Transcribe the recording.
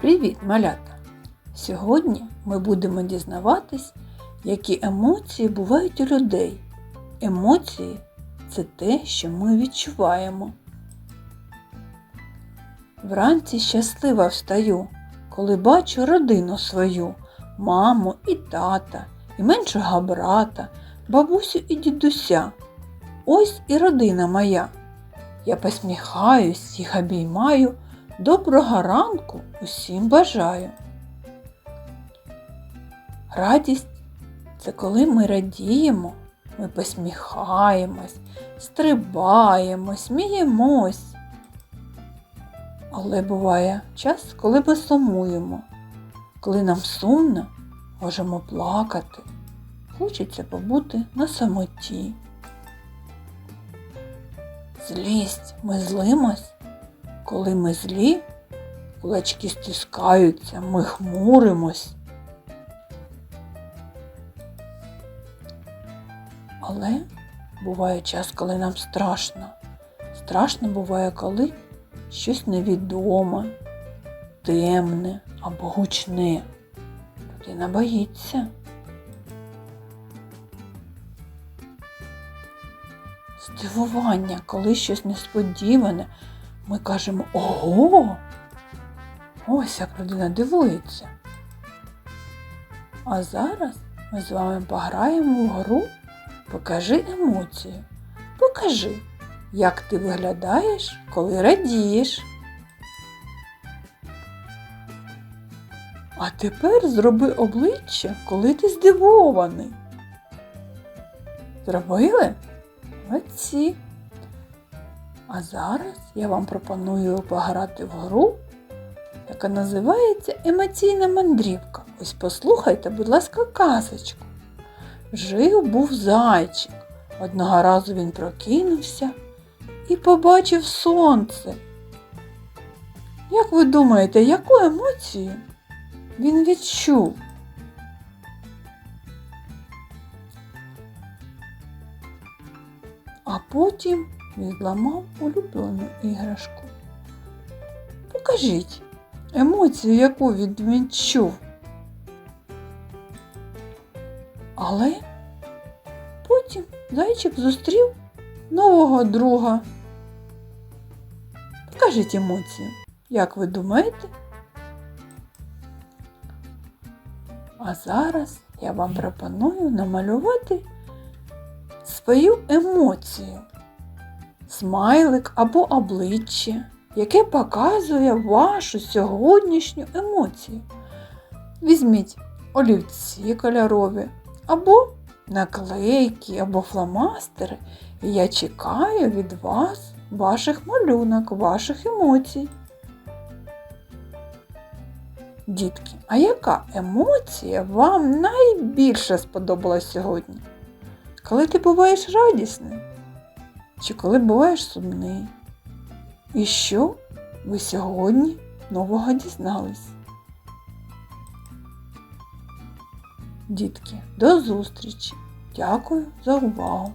Привіт, малята! Сьогодні ми будемо дізнаватись, які емоції бувають у людей. Емоції це те, що ми відчуваємо. Вранці щаслива встаю, коли бачу родину свою, маму і тата, і меншого брата, бабусю і дідуся. Ось і родина моя. Я посміхаюсь, їх обіймаю. Доброго ранку усім бажаю. Радість це коли ми радіємо, ми посміхаємось, стрибаємо, сміємось. Але буває час, коли ми сумуємо. Коли нам сумно, можемо плакати. Хочеться побути на самоті. Злість ми злимось. Коли ми злі, кулачки стискаються, ми хмуримось. Але буває час, коли нам страшно. Страшно буває, коли щось невідоме, темне або гучне. Людина боїться. Здивування, коли щось несподіване. Ми кажемо ого! Ось як людина дивується. А зараз ми з вами пограємо в гру Покажи емоцію. Покажи, як ти виглядаєш, коли радієш. А тепер зроби обличчя, коли ти здивований. Зробили? Молодці! А зараз я вам пропоную пограти в гру, яка називається Емоційна мандрівка. Ось послухайте, будь ласка, казочку. Жив був зайчик. Одного разу він прокинувся і побачив сонце. Як ви думаєте, яку емоцію він відчув? А потім він зламав улюблену іграшку. Покажіть емоцію, яку він відчув. Але потім зайчик зустрів нового друга. Покажіть емоцію, як ви думаєте? А зараз я вам пропоную намалювати свою емоцію, смайлик або обличчя, яке показує вашу сьогоднішню емоцію. Візьміть олівці кольорові, або наклейки, або фломастери, і я чекаю від вас ваших малюнок, ваших емоцій. Дітки, а яка емоція вам найбільше сподобалась сьогодні? Коли ти буваєш радісний? Чи коли буваєш сумний? І що ви сьогодні нового дізнались? Дітки, до зустрічі! Дякую за увагу!